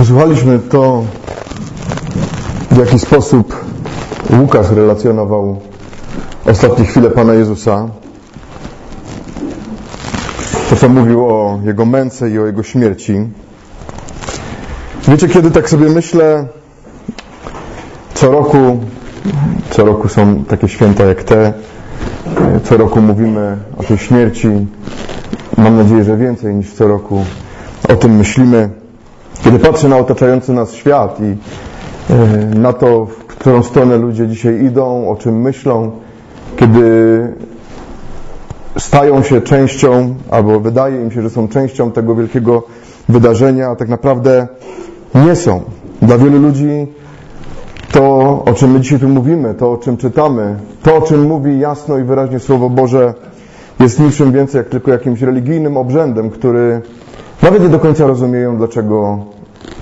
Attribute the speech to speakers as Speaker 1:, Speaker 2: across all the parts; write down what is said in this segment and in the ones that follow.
Speaker 1: Posłuchaliśmy to, w jaki sposób Łukasz relacjonował ostatnie chwile Pana Jezusa. To, co mówił o Jego męce i o Jego śmierci. Wiecie, kiedy tak sobie myślę, co roku, co roku są takie święta jak te, co roku mówimy o tej śmierci. Mam nadzieję, że więcej niż co roku o tym myślimy. Kiedy patrzę na otaczający nas świat i e, na to, w którą stronę ludzie dzisiaj idą, o czym myślą, kiedy stają się częścią, albo wydaje im się, że są częścią tego wielkiego wydarzenia, a tak naprawdę nie są. Dla wielu ludzi to, o czym my dzisiaj tu mówimy, to, o czym czytamy, to, o czym mówi jasno i wyraźnie Słowo Boże, jest niczym więcej jak tylko jakimś religijnym obrzędem, który nawet nie do końca rozumieją, dlaczego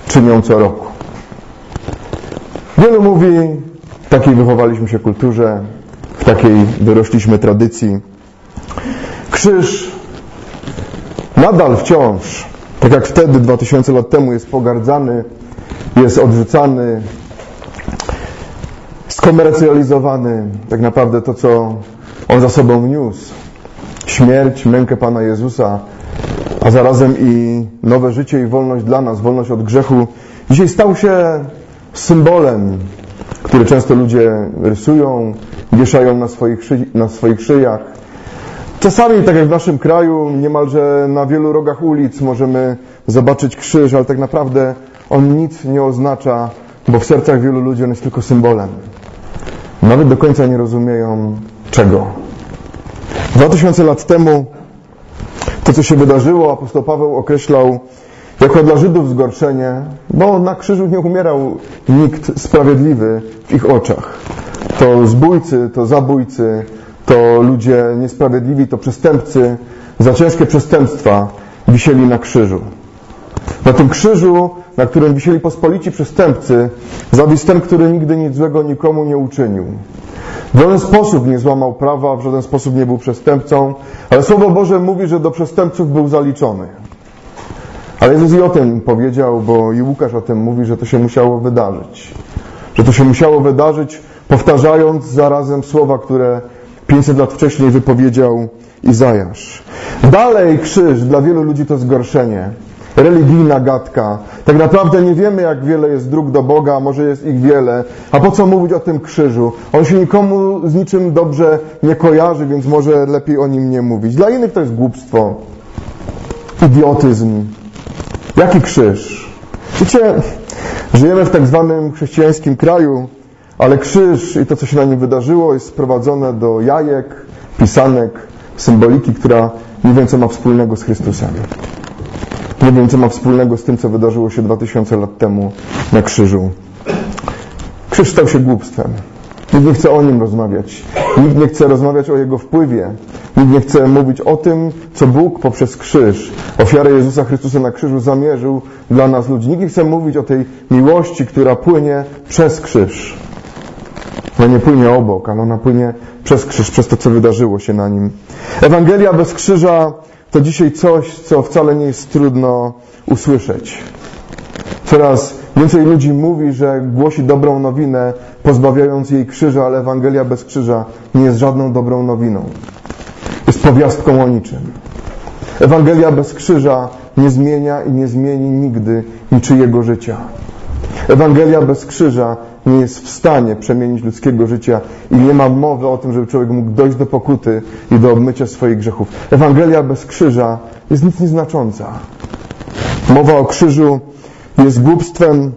Speaker 1: czynią co roku. Wielu mówi, w takiej wychowaliśmy się kulturze, w takiej dorośliśmy tradycji. Krzyż nadal wciąż, tak jak wtedy, 2000 lat temu, jest pogardzany, jest odrzucany, skomercjalizowany. Tak naprawdę to, co on za sobą niósł, śmierć, mękę Pana Jezusa, a zarazem i nowe życie i wolność dla nas, wolność od grzechu, dzisiaj stał się symbolem, który często ludzie rysują, wieszają na swoich, szy na swoich szyjach. Czasami, tak jak w naszym kraju, niemalże na wielu rogach ulic możemy zobaczyć krzyż, ale tak naprawdę on nic nie oznacza, bo w sercach wielu ludzi on jest tylko symbolem. Nawet do końca nie rozumieją czego. 2000 lat temu to, co się wydarzyło, apostoł Paweł określał jako dla Żydów zgorszenie, bo na krzyżu nie umierał nikt sprawiedliwy w ich oczach. To zbójcy, to zabójcy, to ludzie niesprawiedliwi, to przestępcy za ciężkie przestępstwa wisieli na krzyżu. Na tym krzyżu, na którym wisieli pospolici przestępcy, zawisł ten, który nigdy nic złego nikomu nie uczynił. W żaden sposób nie złamał prawa, w żaden sposób nie był przestępcą, ale Słowo Boże mówi, że do przestępców był zaliczony. Ale Jezus i o tym powiedział, bo i Łukasz o tym mówi, że to się musiało wydarzyć. Że to się musiało wydarzyć, powtarzając zarazem słowa, które 500 lat wcześniej wypowiedział Izajasz. Dalej krzyż dla wielu ludzi to zgorszenie. Religijna gadka. Tak naprawdę nie wiemy, jak wiele jest dróg do Boga, może jest ich wiele. A po co mówić o tym krzyżu? On się nikomu z niczym dobrze nie kojarzy, więc może lepiej o nim nie mówić. Dla innych to jest głupstwo, idiotyzm. Jaki krzyż? Wiecie, żyjemy w tak zwanym chrześcijańskim kraju, ale krzyż i to, co się na nim wydarzyło, jest sprowadzone do jajek, pisanek, symboliki, która nie wiem, co ma wspólnego z Chrystusem. Nie wiem, co ma wspólnego z tym, co wydarzyło się 2000 lat temu na krzyżu. Krzyż stał się głupstwem. Nikt nie chce o nim rozmawiać. Nikt nie chce rozmawiać o jego wpływie. Nikt nie chce mówić o tym, co Bóg poprzez krzyż, ofiarę Jezusa Chrystusa na krzyżu zamierzył dla nas ludzi. Nikt nie chce mówić o tej miłości, która płynie przez krzyż. Ona nie płynie obok, ale ona płynie przez krzyż, przez to, co wydarzyło się na nim. Ewangelia bez krzyża to dzisiaj coś, co wcale nie jest trudno usłyszeć. Coraz więcej ludzi mówi, że głosi dobrą nowinę, pozbawiając jej krzyża, ale Ewangelia bez krzyża nie jest żadną dobrą nowiną. Jest powiastką o niczym. Ewangelia bez krzyża nie zmienia i nie zmieni nigdy niczyjego życia. Ewangelia bez krzyża nie jest w stanie przemienić ludzkiego życia i nie ma mowy o tym, żeby człowiek mógł dojść do pokuty i do obmycia swoich grzechów. Ewangelia bez krzyża jest nic nieznacząca. Mowa o krzyżu jest głupstwem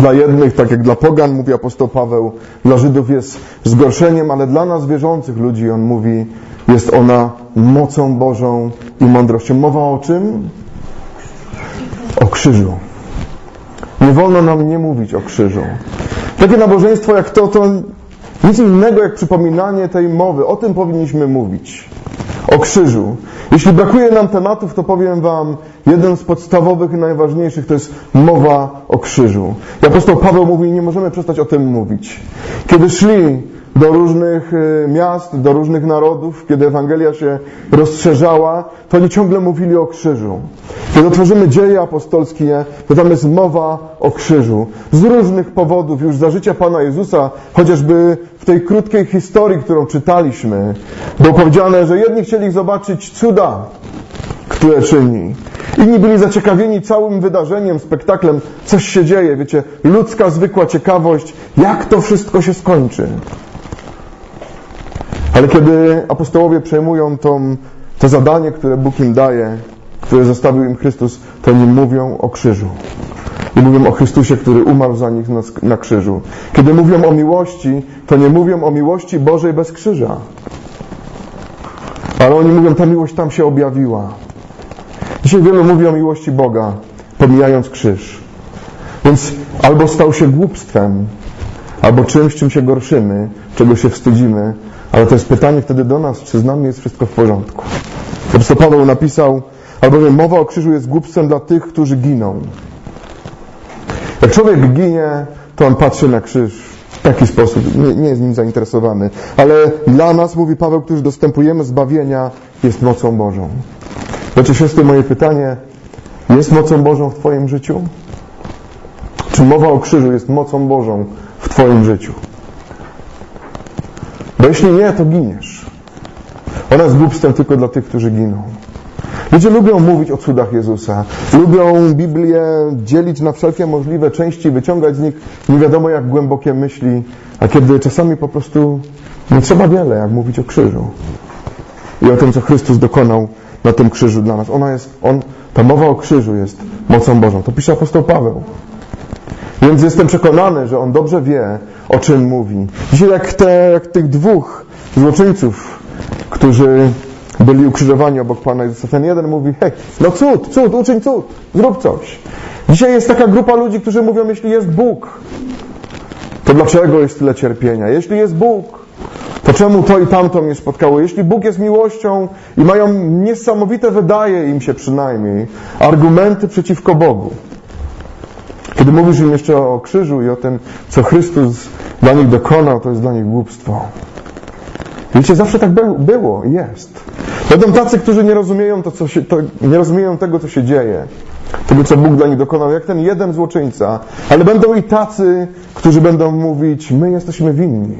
Speaker 1: dla jednych, tak jak dla pogan, mówi apostoł Paweł, dla Żydów jest zgorszeniem, ale dla nas wierzących ludzi, on mówi, jest ona mocą Bożą i mądrością. Mowa o czym? O krzyżu. Nie wolno nam nie mówić o krzyżu. Takie nabożeństwo jak to, to nic innego jak przypominanie tej mowy. O tym powinniśmy mówić. O krzyżu. Jeśli brakuje nam tematów, to powiem Wam, jeden z podstawowych i najważniejszych to jest mowa o krzyżu. I apostoł Paweł mówi, nie możemy przestać o tym mówić. Kiedy szli do różnych y, miast, do różnych narodów, kiedy Ewangelia się rozszerzała, to oni ciągle mówili o krzyżu. Kiedy otworzymy dzieje apostolskie, to tam jest mowa o krzyżu. Z różnych powodów, już za życia Pana Jezusa, chociażby w tej krótkiej historii, którą czytaliśmy, było powiedziane, że jedni chcieli zobaczyć cuda, które czyni. Inni byli zaciekawieni całym wydarzeniem, spektaklem, coś się dzieje, wiecie, ludzka zwykła ciekawość, jak to wszystko się skończy. Ale kiedy apostołowie przejmują tą, to zadanie, które Bóg im daje, które zostawił im Chrystus, to oni mówią o krzyżu. I mówią o Chrystusie, który umarł za nich na, na krzyżu. Kiedy mówią o miłości, to nie mówią o miłości Bożej bez krzyża. Ale oni mówią, ta miłość tam się objawiła. Dzisiaj wielu mówi o miłości Boga, pomijając krzyż. Więc albo stał się głupstwem, albo czymś, czym się gorszymy, czego się wstydzimy, ale to jest pytanie wtedy do nas, czy z nami jest wszystko w porządku. Apostoł Paweł napisał, albowiem mowa o krzyżu jest głupstwem dla tych, którzy giną. Jak człowiek ginie, to on patrzy na krzyż w taki sposób, nie, nie jest nim zainteresowany. Ale dla nas, mówi Paweł, którzy dostępujemy zbawienia, jest mocą Bożą. Znaczy, siostry, moje pytanie, jest mocą Bożą w Twoim życiu? Czy mowa o krzyżu jest mocą Bożą w Twoim życiu? Bo jeśli nie, to giniesz. Ona jest głupstwem tylko dla tych, którzy giną. Ludzie lubią mówić o cudach Jezusa. Lubią Biblię dzielić na wszelkie możliwe części, wyciągać z nich nie wiadomo jak głębokie myśli, a kiedy czasami po prostu nie trzeba wiele, jak mówić o krzyżu. I o tym, co Chrystus dokonał na tym krzyżu dla nas. Ona jest, on, ta mowa o krzyżu jest mocą Bożą. To pisze apostoł Paweł. Więc jestem przekonany, że on dobrze wie, o czym mówi. Dzisiaj jak, te, jak tych dwóch złoczyńców, którzy byli ukrzyżowani obok Pana Jezusa, ten jeden mówi, hej, no cud, cud, uczyń cud, zrób coś. Dzisiaj jest taka grupa ludzi, którzy mówią, jeśli jest Bóg, to dlaczego jest tyle cierpienia? Jeśli jest Bóg, to czemu to i tamto mnie spotkało? Jeśli Bóg jest miłością i mają niesamowite, wydaje im się przynajmniej, argumenty przeciwko Bogu. Kiedy mówisz im jeszcze o krzyżu i o tym, co Chrystus dla nich dokonał, to jest dla nich głupstwo. Wiecie, zawsze tak było i jest. Będą tacy, którzy nie rozumieją, to, co się, to, nie rozumieją tego, co się dzieje, tego, co Bóg dla nich dokonał, jak ten jeden złoczyńca, ale będą i tacy, którzy będą mówić, my jesteśmy winni,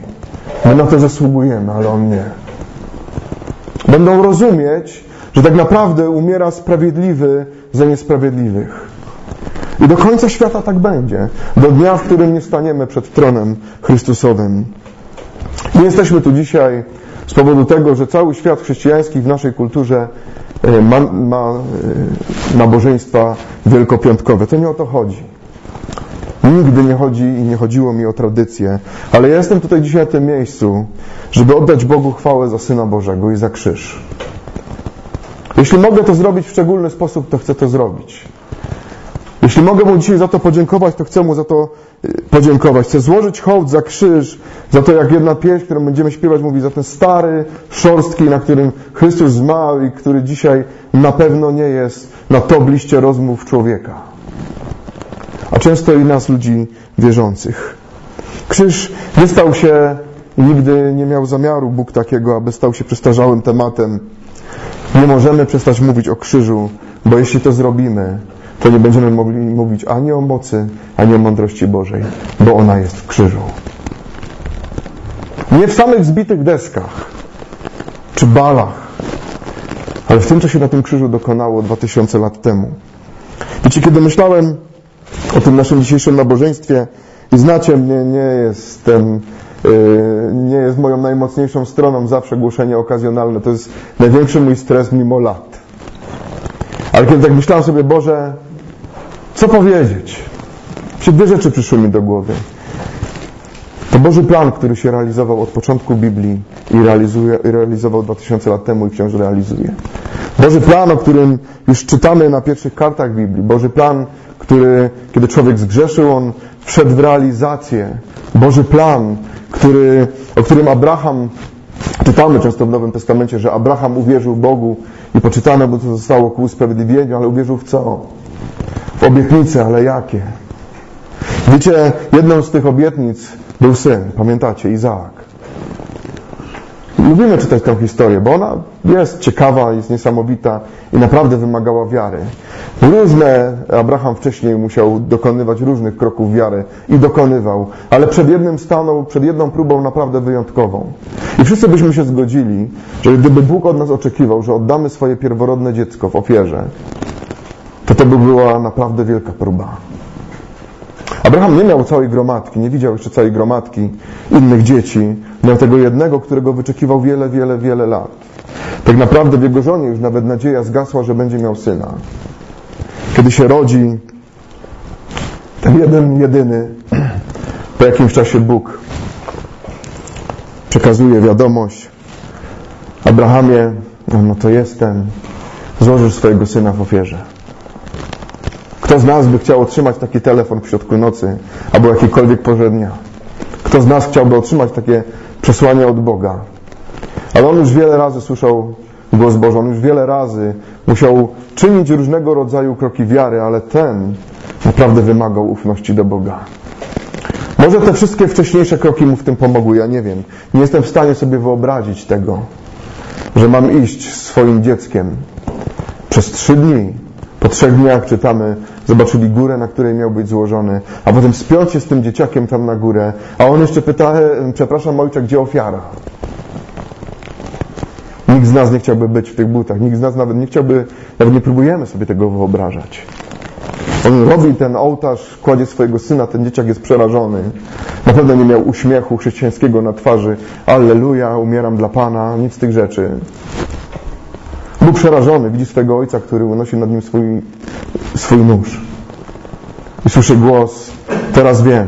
Speaker 1: my na to zasługujemy, ale on nie. Będą rozumieć, że tak naprawdę umiera sprawiedliwy za niesprawiedliwych. I do końca świata tak będzie. Do dnia, w którym nie staniemy przed tronem Chrystusowym. Nie jesteśmy tu dzisiaj z powodu tego, że cały świat chrześcijański w naszej kulturze e, ma, ma e, nabożeństwa wielkopiątkowe. To nie o to chodzi. Nigdy nie chodzi i nie chodziło mi o tradycję, ale ja jestem tutaj dzisiaj na tym miejscu, żeby oddać Bogu chwałę za Syna Bożego i za krzyż. Jeśli mogę to zrobić w szczególny sposób, to chcę to zrobić. Jeśli mogę Mu dzisiaj za to podziękować, to chcę Mu za to y, podziękować. Chcę złożyć hołd za krzyż, za to jak jedna pieśń, którą będziemy śpiewać, mówi za ten stary, szorstki, na którym Chrystus zmarł i który dzisiaj na pewno nie jest na top liście rozmów człowieka. A często i nas, ludzi wierzących. Krzyż nie stał się, nigdy nie miał zamiaru Bóg takiego, aby stał się przestarzałym tematem. Nie możemy przestać mówić o krzyżu, bo jeśli to zrobimy, to nie będziemy mogli mówić ani o mocy, ani o mądrości Bożej, bo ona jest w krzyżu. Nie w samych zbitych deskach, czy balach, ale w tym, co się na tym krzyżu dokonało 2000 lat temu. Wiecie, kiedy myślałem o tym naszym dzisiejszym nabożeństwie i znacie mnie, nie jestem, yy, nie jest moją najmocniejszą stroną zawsze głoszenie okazjonalne. To jest największy mój stres mimo lat. Ale kiedy tak myślałem sobie, Boże, co powiedzieć? Się dwie rzeczy przyszły mi do głowy. To Boży plan, który się realizował od początku Biblii i realizuje, realizował 2000 lat temu i wciąż realizuje. Boży plan, o którym już czytamy na pierwszych kartach Biblii. Boży plan, który, kiedy człowiek zgrzeszył, on wszedł w realizację. Boży plan, który, o którym Abraham, czytamy często w Nowym Testamencie, że Abraham uwierzył Bogu i poczytane mu to zostało ku usprawiedliwieniu, ale uwierzył w co? Obietnice, ale jakie? Wiecie, jedną z tych obietnic był syn, pamiętacie, Izaak. Lubimy czytać tę historię, bo ona jest ciekawa, jest niesamowita i naprawdę wymagała wiary. Różne, Abraham wcześniej musiał dokonywać różnych kroków wiary i dokonywał, ale przed jednym stanął, przed jedną próbą naprawdę wyjątkową. I wszyscy byśmy się zgodzili, że gdyby Bóg od nas oczekiwał, że oddamy swoje pierworodne dziecko w ofierze, to to by była naprawdę wielka próba. Abraham nie miał całej gromadki, nie widział jeszcze całej gromadki innych dzieci. Miał tego jednego, którego wyczekiwał wiele, wiele, wiele lat. Tak naprawdę w jego żonie już nawet nadzieja zgasła, że będzie miał syna. Kiedy się rodzi ten jeden, jedyny, po jakimś czasie Bóg przekazuje wiadomość Abrahamie, no to jestem, złożysz swojego syna w ofierze. Kto z nas by chciał otrzymać taki telefon w środku nocy albo jakiejkolwiek porze dnia? Kto z nas chciałby otrzymać takie przesłanie od Boga? Ale on już wiele razy słyszał głos Boży, on już wiele razy musiał czynić różnego rodzaju kroki wiary, ale ten naprawdę wymagał ufności do Boga. Może te wszystkie wcześniejsze kroki mu w tym pomogły, ja nie wiem. Nie jestem w stanie sobie wyobrazić tego, że mam iść swoim dzieckiem przez trzy dni po trzech dniach czytamy, zobaczyli górę, na której miał być złożony, a potem spiąć się z tym dzieciakiem tam na górę, a on jeszcze pyta, e, przepraszam ojcze, gdzie ofiara? Nikt z nas nie chciałby być w tych butach, nikt z nas nawet nie chciałby, nawet nie próbujemy sobie tego wyobrażać. On robi ten ołtarz, kładzie swojego syna, ten dzieciak jest przerażony. Na pewno nie miał uśmiechu chrześcijańskiego na twarzy. Alleluja, umieram dla Pana, nic z tych rzeczy. Był przerażony, widzi swojego ojca, który unosi nad nim swój, swój nóż. I słyszy głos, teraz wiem,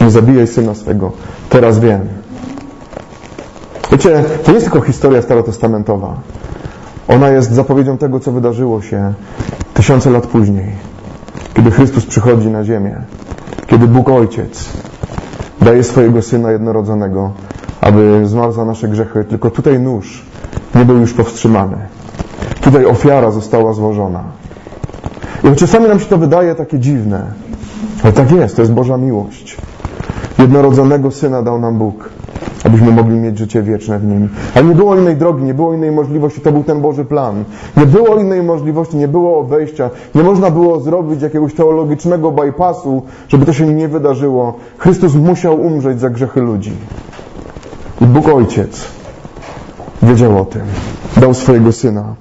Speaker 1: nie zabijaj syna swego, teraz wiem. Wiecie, to nie jest tylko historia starotestamentowa. Ona jest zapowiedzią tego, co wydarzyło się tysiące lat później, kiedy Chrystus przychodzi na ziemię, kiedy Bóg Ojciec daje swojego Syna jednorodzonego, aby zmarł za nasze grzechy. Tylko tutaj nóż nie był już powstrzymany. Tutaj ofiara została złożona. I czasami nam się to wydaje takie dziwne, ale tak jest, to jest Boża miłość. Jednorodzonego Syna dał nam Bóg, abyśmy mogli mieć życie wieczne w Nim. Ale nie było innej drogi, nie było innej możliwości, to był ten Boży plan. Nie było innej możliwości, nie było obejścia, nie można było zrobić jakiegoś teologicznego bypassu, żeby to się nie wydarzyło. Chrystus musiał umrzeć za grzechy ludzi. I Bóg Ojciec wiedział o tym. Dał swojego Syna.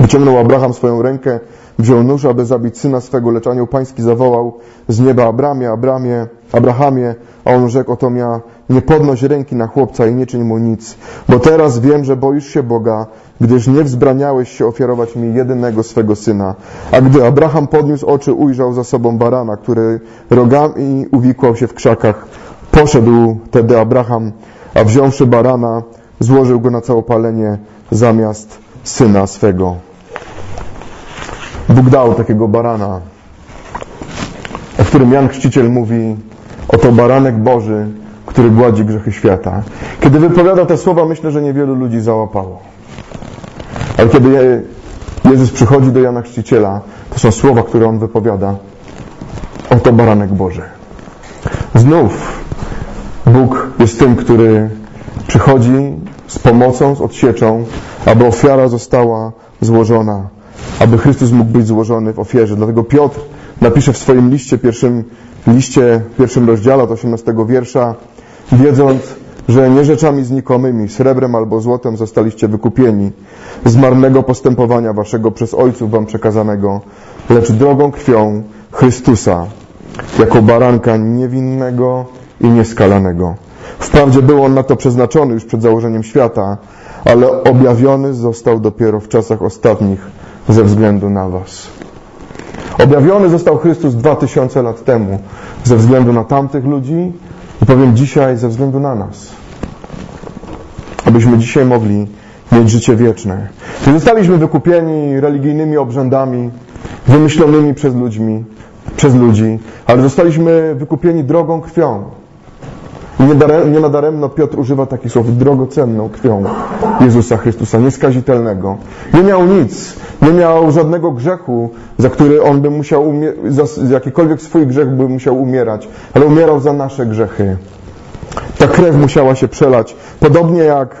Speaker 1: Wyciągnął Abraham swoją rękę, wziął nóż, aby zabić syna swego, lecz anioł pański zawołał z nieba Abramie, Abramie, Abrahamie, a on rzekł, oto mia, nie podnoś ręki na chłopca i nie czyń mu nic, bo teraz wiem, że boisz się Boga, gdyż nie wzbraniałeś się ofiarować mi jedynego swego syna. A gdy Abraham podniósł oczy, ujrzał za sobą barana, który rogami uwikłał się w krzakach. Poszedł tedy Abraham, a wziąwszy barana, złożył go na całopalenie zamiast syna swego. Bóg dał takiego barana, o którym Jan Chrzciciel mówi, oto baranek Boży, który gładzi grzechy świata. Kiedy wypowiada te słowa, myślę, że niewielu ludzi załapało. Ale kiedy Jezus przychodzi do Jana Chrzciciela, to są słowa, które on wypowiada. Oto baranek Boży. Znów Bóg jest tym, który przychodzi z pomocą, z odsieczą, aby ofiara została złożona, aby Chrystus mógł być złożony w ofierze. Dlatego Piotr napisze w swoim liście, pierwszym liście, pierwszym rozdziale od 18 wiersza, wiedząc, że nie rzeczami znikomymi, srebrem albo złotem zostaliście wykupieni z marnego postępowania waszego przez ojców wam przekazanego, lecz drogą krwią Chrystusa, jako baranka niewinnego i nieskalanego. Wprawdzie był on na to przeznaczony już przed założeniem świata, ale objawiony został dopiero w czasach ostatnich ze względu na Was. Objawiony został Chrystus dwa tysiące lat temu ze względu na tamtych ludzi i powiem dzisiaj ze względu na nas. Abyśmy dzisiaj mogli mieć życie wieczne. Nie zostaliśmy wykupieni religijnymi obrzędami, wymyślonymi przez ludźmi, przez ludzi, ale zostaliśmy wykupieni drogą krwią. Nie, darem, nie nadaremno Piotr używa takich słów, drogocenną krwią Jezusa Chrystusa, nieskazitelnego. Nie miał nic, nie miał żadnego grzechu, za który on by musiał, za jakikolwiek swój grzech by musiał umierać, ale umierał za nasze grzechy. Ta krew musiała się przelać. Podobnie jak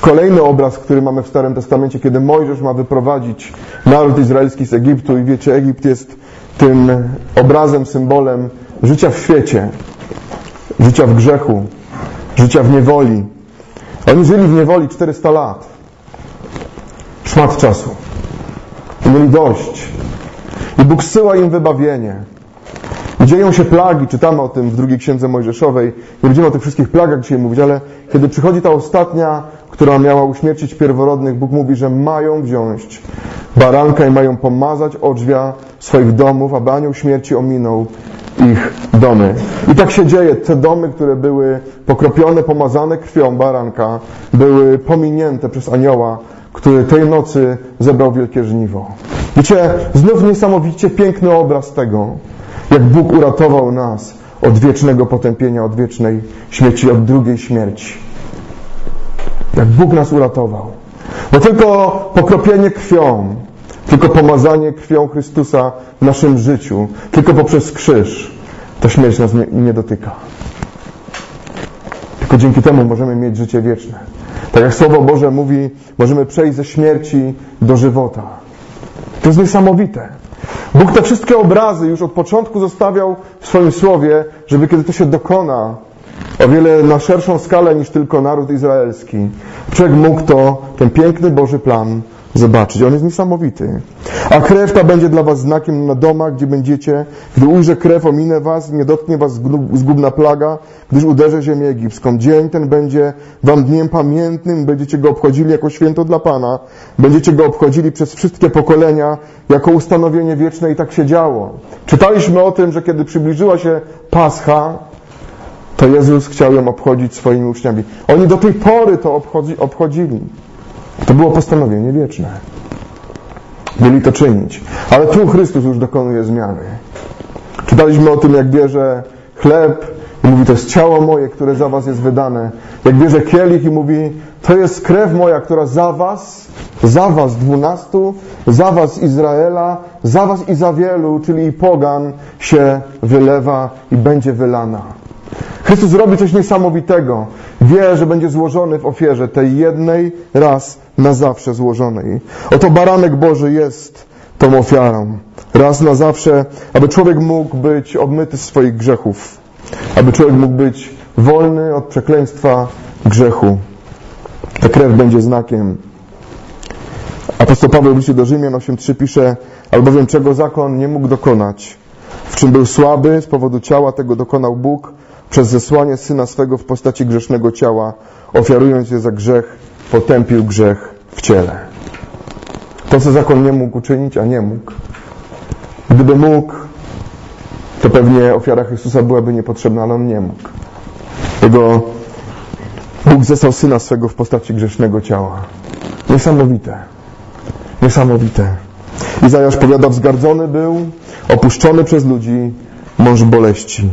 Speaker 1: kolejny obraz, który mamy w Starym Testamencie, kiedy Mojżesz ma wyprowadzić naród izraelski z Egiptu i wiecie, Egipt jest tym obrazem, symbolem życia w świecie, życia w grzechu, życia w niewoli. Oni żyli w niewoli 400 lat. Szmat czasu. I mieli dość. I Bóg zsyła im wybawienie. I dzieją się plagi, czytamy o tym w drugiej księdze Mojżeszowej. Nie będziemy o tych wszystkich plagach dzisiaj mówić, ale kiedy przychodzi ta ostatnia, która miała uśmiercić pierworodnych, Bóg mówi, że mają wziąć baranka i mają pomazać odrzwia swoich domów, aby anioł śmierci ominął ich domy. I tak się dzieje. Te domy, które były pokropione, pomazane krwią baranka, były pominięte przez anioła, który tej nocy zebrał wielkie żniwo. Wiecie, znów niesamowicie piękny obraz tego, jak Bóg uratował nas od wiecznego potępienia, od wiecznej śmierci, od drugiej śmierci. Jak Bóg nas uratował. Bo tylko pokropienie krwią, tylko pomazanie krwią Chrystusa w naszym życiu, tylko poprzez krzyż, to śmierć nas nie, nie dotyka. Tylko dzięki temu możemy mieć życie wieczne. Tak jak Słowo Boże mówi, możemy przejść ze śmierci do żywota. To jest niesamowite. Bóg te wszystkie obrazy już od początku zostawiał w swoim słowie, żeby kiedy to się dokona, o wiele na szerszą skalę niż tylko naród izraelski, człowiek mógł to, ten piękny Boży plan zobaczyć. On jest niesamowity. A krew ta będzie dla was znakiem na domach, gdzie będziecie. Gdy ujrzę krew, ominę was, nie dotknie was zgubna plaga, gdyż uderzę ziemię egipską. Dzień ten będzie wam dniem pamiętnym, będziecie go obchodzili jako święto dla Pana. Będziecie go obchodzili przez wszystkie pokolenia, jako ustanowienie wieczne i tak się działo. Czytaliśmy o tym, że kiedy przybliżyła się Pascha, to Jezus chciał ją obchodzić swoimi uczniami. Oni do tej pory to obchodzi, obchodzili. To było postanowienie wieczne. Mieli to czynić. Ale tu Chrystus już dokonuje zmiany. Czytaliśmy o tym, jak bierze chleb i mówi, to jest ciało moje, które za was jest wydane. Jak bierze kielich i mówi, to jest krew moja, która za was, za was dwunastu, za was Izraela, za was i za wielu, czyli i pogan, się wylewa i będzie wylana. Chrystus robi coś niesamowitego. Wie, że będzie złożony w ofierze tej jednej raz na zawsze złożonej. Oto baranek Boży jest tą ofiarą. Raz na zawsze, aby człowiek mógł być obmyty z swoich grzechów. Aby człowiek mógł być wolny od przekleństwa grzechu. Ta krew będzie znakiem. Apostoł Paweł w liście do Rzymian 8.3 pisze, albowiem czego zakon nie mógł dokonać, w czym był słaby, z powodu ciała tego dokonał Bóg, przez zesłanie Syna swego w postaci grzesznego ciała, ofiarując je za grzech, potępił grzech w ciele. To, co zakon nie mógł uczynić, a nie mógł. Gdyby mógł, to pewnie ofiara Chrystusa byłaby niepotrzebna, ale on nie mógł. Jego Bóg zesłał Syna swego w postaci grzesznego ciała. Niesamowite. Niesamowite. Izajasz powiada, wzgardzony był, opuszczony przez ludzi, mąż boleści.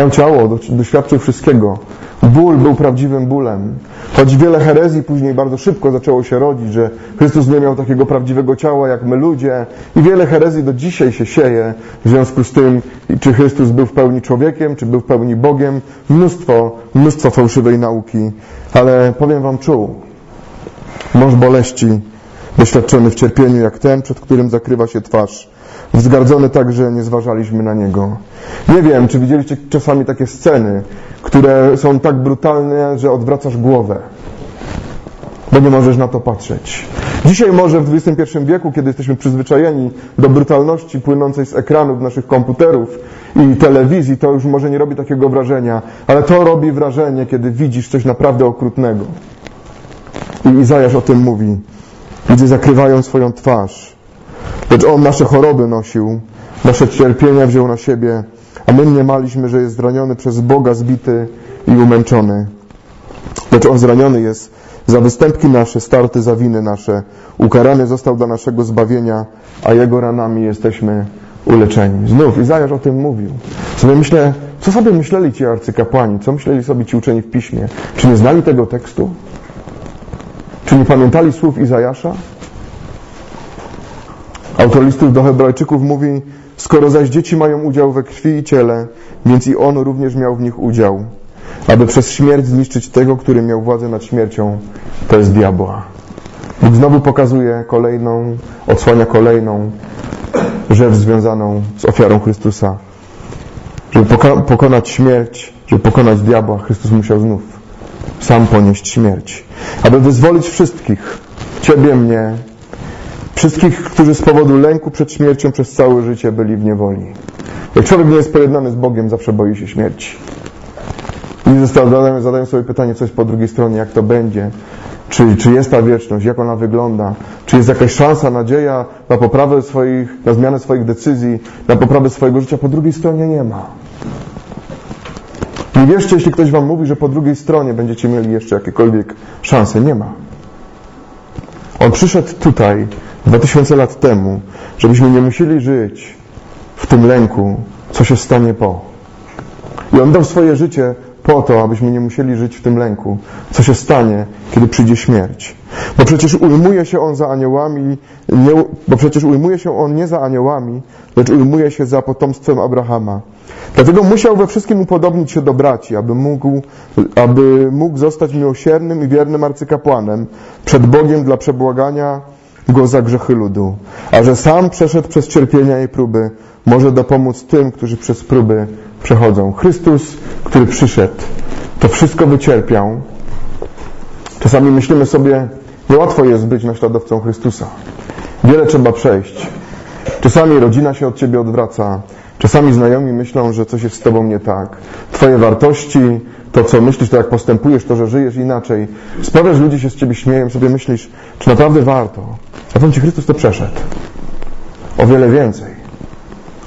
Speaker 1: Miał ciało, doświadczył wszystkiego. Ból był prawdziwym bólem. Choć wiele herezji później bardzo szybko zaczęło się rodzić, że Chrystus nie miał takiego prawdziwego ciała jak my ludzie i wiele herezji do dzisiaj się sieje w związku z tym, czy Chrystus był w pełni człowiekiem, czy był w pełni Bogiem. Mnóstwo, mnóstwo fałszywej nauki. Ale powiem wam czuł. Mąż boleści, doświadczony w cierpieniu jak ten, przed którym zakrywa się twarz wzgardzony tak, że nie zważaliśmy na niego. Nie wiem, czy widzieliście czasami takie sceny, które są tak brutalne, że odwracasz głowę, bo nie możesz na to patrzeć. Dzisiaj może w XXI wieku, kiedy jesteśmy przyzwyczajeni do brutalności płynącej z ekranów naszych komputerów i telewizji, to już może nie robi takiego wrażenia, ale to robi wrażenie, kiedy widzisz coś naprawdę okrutnego. I Izajasz o tym mówi. Ludzie zakrywają swoją twarz. Lecz On nasze choroby nosił, nasze cierpienia wziął na siebie, a my mniemaliśmy, że jest zraniony przez Boga, zbity i umęczony. Lecz On zraniony jest za występki nasze, starty za winy nasze. Ukarany został dla naszego zbawienia, a Jego ranami jesteśmy uleczeni. Znów Izajasz o tym mówił. Sobie myślę, co sobie myśleli ci arcykapłani? Co myśleli sobie ci uczeni w piśmie? Czy nie znali tego tekstu? Czy nie pamiętali słów Izajasza? Autor listów do Hebrajczyków mówi, skoro zaś dzieci mają udział we krwi i ciele, więc i on również miał w nich udział. aby przez śmierć zniszczyć tego, który miał władzę nad śmiercią, to jest diabła. Bóg znowu pokazuje kolejną, odsłania kolejną rzecz związaną z ofiarą Chrystusa. Żeby poko- pokonać śmierć, żeby pokonać diabła, Chrystus musiał znów sam ponieść śmierć. Aby wyzwolić wszystkich, Ciebie, mnie, wszystkich, którzy z powodu lęku przed śmiercią przez całe życie byli w niewoli. Jak człowiek nie jest pojednany z Bogiem, zawsze boi się śmierci. I zadają, zadają sobie pytanie, co jest po drugiej stronie, jak to będzie, czy, czy jest ta wieczność, jak ona wygląda, czy jest jakaś szansa, nadzieja na poprawę swoich, na zmianę swoich decyzji, na poprawę swojego życia. Po drugiej stronie nie ma. Nie wierzcie, jeśli ktoś wam mówi, że po drugiej stronie będziecie mieli jeszcze jakiekolwiek szanse. Nie ma. On przyszedł tutaj 2000 lat temu, żebyśmy nie musieli żyć w tym lęku, co się stanie po. I On dał swoje życie po to, abyśmy nie musieli żyć w tym lęku, co się stanie, kiedy przyjdzie śmierć. Bo przecież ujmuje się On za aniołami, nie, bo przecież ujmuje się On nie za aniołami, lecz ujmuje się za potomstwem Abrahama. Dlatego musiał we wszystkim upodobnić się do braci, aby mógł, aby mógł zostać miłosiernym i wiernym arcykapłanem przed Bogiem dla przebłagania go za grzechy ludu. A że sam przeszedł przez cierpienia i próby, może dopomóc tym, którzy przez próby przechodzą. Chrystus, który przyszedł, to wszystko wycierpiał. Czasami myślimy sobie, niełatwo jest być naśladowcą Chrystusa. Wiele trzeba przejść. Czasami rodzina się od ciebie odwraca. Czasami znajomi myślą, że coś jest z tobą nie tak. Twoje wartości, to co myślisz, to jak postępujesz, to że żyjesz inaczej. Sprawia, że ludzie się z ciebie śmieją, sobie myślisz, czy naprawdę warto. A powiem ci, Chrystus to przeszedł. O wiele więcej.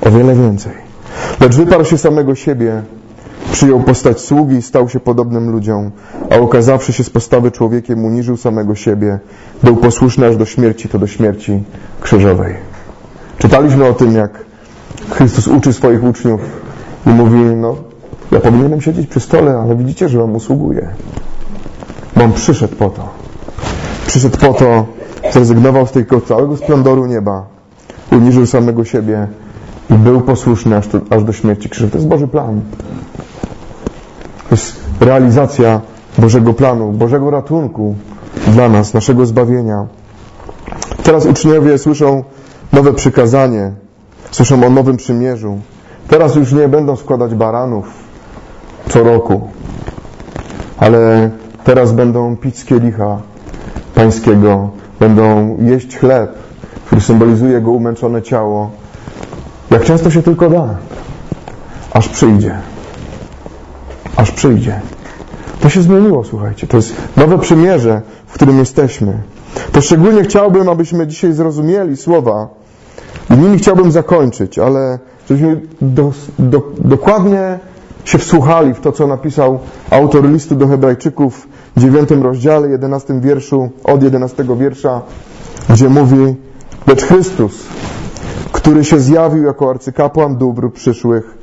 Speaker 1: O wiele więcej. Lecz wyparł się samego siebie, przyjął postać sługi i stał się podobnym ludziom, a okazawszy się z postawy człowiekiem, uniżył samego siebie, był posłuszny aż do śmierci, to do śmierci krzyżowej. Czytaliśmy o tym, jak Chrystus uczy swoich uczniów i mówi, no, ja powinienem siedzieć przy stole, ale widzicie, że Wam usługuję. Bo On przyszedł po to. Przyszedł po to, zrezygnował z tego całego splendoru nieba, uniżył samego siebie i był posłuszny aż do, aż do śmierci krzyża. To jest Boży plan. To jest realizacja Bożego planu, Bożego ratunku dla nas, naszego zbawienia. Teraz uczniowie słyszą nowe przykazanie, słyszą o nowym przymierzu. Teraz już nie będą składać baranów co roku, ale teraz będą pić z kielicha pańskiego, będą jeść chleb, który symbolizuje jego umęczone ciało, jak często się tylko da, aż przyjdzie. Aż przyjdzie. To się zmieniło, słuchajcie. To jest nowe przymierze, w którym jesteśmy. To szczególnie chciałbym, abyśmy dzisiaj zrozumieli słowa i nimi chciałbym zakończyć, ale żebyśmy do, do, dokładnie się wsłuchali w to, co napisał autor listu do Hebrajczyków w dziewiątym rozdziale, jedenastym wierszu, od jedenastego wiersza, gdzie mówi, lecz Chrystus, który się zjawił jako arcykapłan dóbr przyszłych,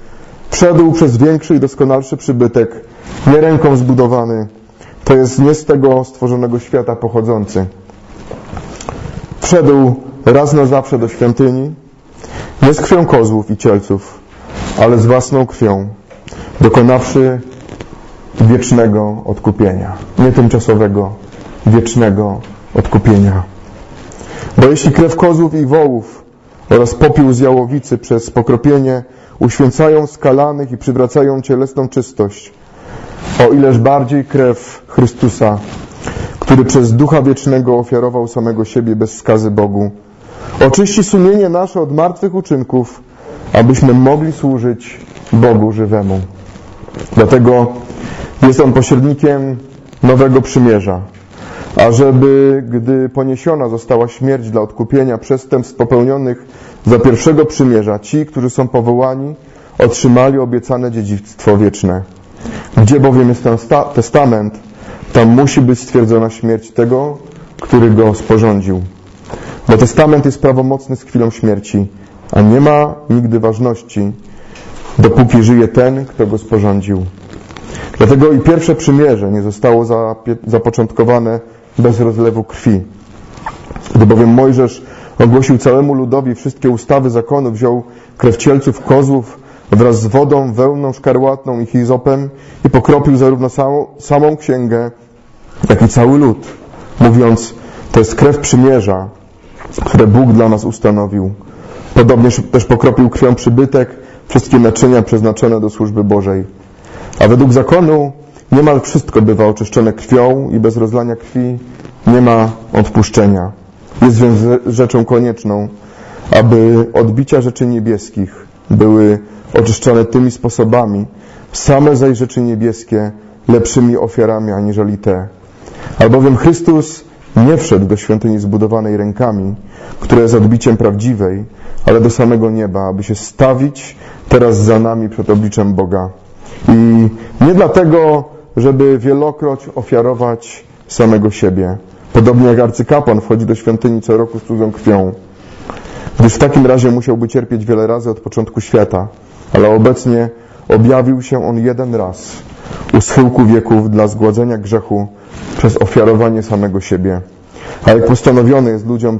Speaker 1: wszedł przez większy i doskonalszy przybytek, nie ręką zbudowany, to jest nie z tego stworzonego świata pochodzący. Wszedł raz na zawsze do świątyni, nie z krwią kozłów i cielców, ale z własną krwią, dokonawszy wiecznego odkupienia. Nie tymczasowego, wiecznego odkupienia. Bo jeśli krew kozłów i wołów oraz popiół z jałowicy przez pokropienie uświęcają skalanych i przywracają cielesną czystość, o ileż bardziej krew Chrystusa, który przez Ducha Wiecznego ofiarował samego siebie bez skazy Bogu, oczyści sumienie nasze od martwych uczynków, abyśmy mogli służyć Bogu żywemu. Dlatego jest On pośrednikiem nowego przymierza, ażeby, gdy poniesiona została śmierć dla odkupienia przestępstw popełnionych za pierwszego przymierza, ci, którzy są powołani, otrzymali obiecane dziedzictwo wieczne. Gdzie bowiem jest ten testament, tam musi być stwierdzona śmierć tego, który go sporządził. Bo testament jest prawomocny z chwilą śmierci, a nie ma nigdy ważności, dopóki żyje ten, kto go sporządził. Dlatego i pierwsze przymierze nie zostało zapoczątkowane bez rozlewu krwi. Gdy bowiem Mojżesz ogłosił całemu ludowi wszystkie ustawy zakonu, wziął krew cielców, kozłów wraz z wodą, wełną szkarłatną i hizopem i pokropił zarówno samą, samą księgę, jak i cały lud, mówiąc, to jest krew przymierza, które Bóg dla nas ustanowił. Podobnie też pokropił krwią przybytek, wszystkie naczynia przeznaczone do służby Bożej. A według zakonu niemal wszystko bywa oczyszczone krwią i bez rozlania krwi nie ma odpuszczenia. Jest więc rzeczą konieczną, aby odbicia rzeczy niebieskich były oczyszczone tymi sposobami, same zaś rzeczy niebieskie lepszymi ofiarami aniżeli te. Albowiem Chrystus nie wszedł do świątyni zbudowanej rękami, która jest odbiciem prawdziwej, ale do samego nieba, aby się stawić teraz za nami przed obliczem Boga. I nie dlatego, żeby wielokroć ofiarować samego siebie. Podobnie jak arcykapłan wchodzi do świątyni co roku z cudzą krwią. Gdyż w takim razie musiałby cierpieć wiele razy od początku świata, ale obecnie objawił się on jeden raz u schyłku wieków dla zgładzenia grzechu przez ofiarowanie samego siebie. A jak postanowione jest ludziom,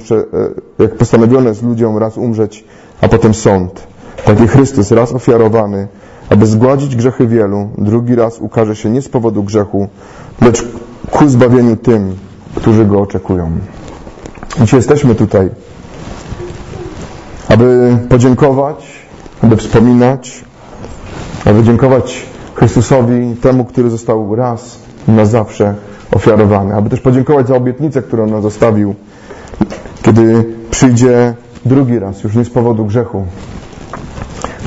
Speaker 1: jak postanowione jest ludziom raz umrzeć, a potem sąd, taki Chrystus raz ofiarowany, aby zgładzić grzechy wielu, drugi raz ukaże się nie z powodu grzechu, lecz ku zbawieniu tym, którzy go oczekują. Dzisiaj jesteśmy tutaj, aby podziękować, aby wspominać, aby dziękować Chrystusowi, temu, który został raz na zawsze ofiarowany, aby też podziękować za obietnicę, którą nam zostawił, kiedy przyjdzie drugi raz, już nie z powodu grzechu,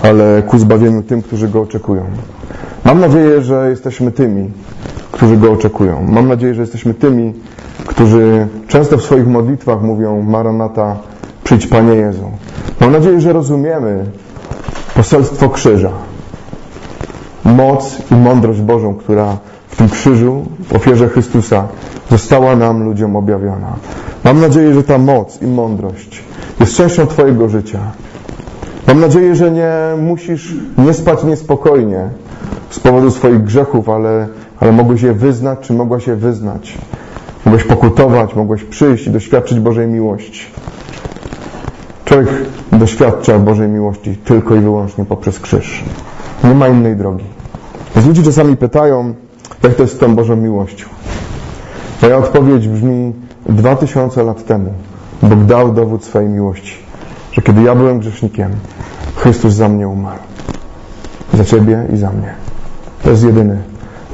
Speaker 1: ale ku zbawieniu tym, którzy go oczekują. Mam nadzieję, że jesteśmy tymi, którzy go oczekują. Mam nadzieję, że jesteśmy tymi, którzy często w swoich modlitwach mówią Maranata, przyjdź Panie Jezu. Mam nadzieję, że rozumiemy poselstwo krzyża, moc i mądrość Bożą, która w tym krzyżu, w ofierze Chrystusa, została nam, ludziom, objawiona. Mam nadzieję, że ta moc i mądrość jest częścią Twojego życia. Mam nadzieję, że nie musisz nie spać niespokojnie z powodu swoich grzechów, ale, ale mogłeś je wyznać, czy mogłaś je wyznać. Mogłeś pokutować, mogłeś przyjść i doświadczyć Bożej miłości. Człowiek doświadcza Bożej miłości tylko i wyłącznie poprzez krzyż. Nie ma innej drogi. Więc ludzie czasami pytają, jak to jest z tą Bożą miłością. Moja odpowiedź brzmi dwa tysiące lat temu Bóg dał dowód swojej miłości, że kiedy ja byłem grzesznikiem, Chrystus za mnie umarł. Za Ciebie i za mnie. To jest jedyny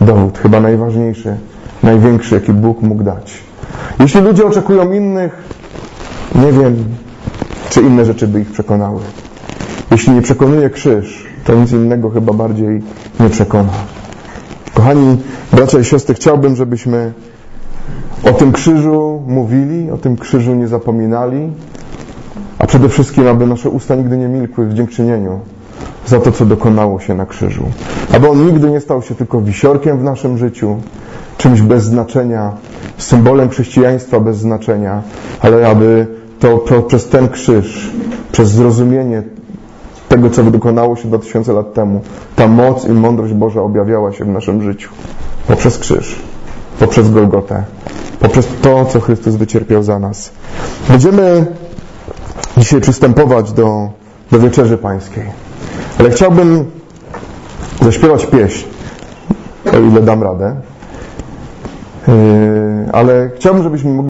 Speaker 1: dowód, chyba najważniejszy, największy, jaki Bóg mógł dać. Jeśli ludzie oczekują innych, nie wiem, czy inne rzeczy by ich przekonały. Jeśli nie przekonuje krzyż, to nic innego chyba bardziej nie przekona. Kochani bracia i siostry, chciałbym, żebyśmy o tym krzyżu mówili, o tym krzyżu nie zapominali, przede wszystkim, aby nasze usta nigdy nie milkły w dziękczynieniu za to, co dokonało się na krzyżu. Aby on nigdy nie stał się tylko wisiorkiem w naszym życiu, czymś bez znaczenia, symbolem chrześcijaństwa bez znaczenia, ale aby to, przez ten krzyż, przez zrozumienie tego, co dokonało się 2000 lat temu, ta moc i mądrość Boża objawiała się w naszym życiu. Poprzez krzyż, poprzez Golgotę, poprzez to, co Chrystus wycierpiał za nas. Będziemy dzisiaj przystępować do, do wieczerzy pańskiej. Ale chciałbym zaśpiewać pieśń, o ile dam radę. Yy, ale chciałbym, żebyśmy mogli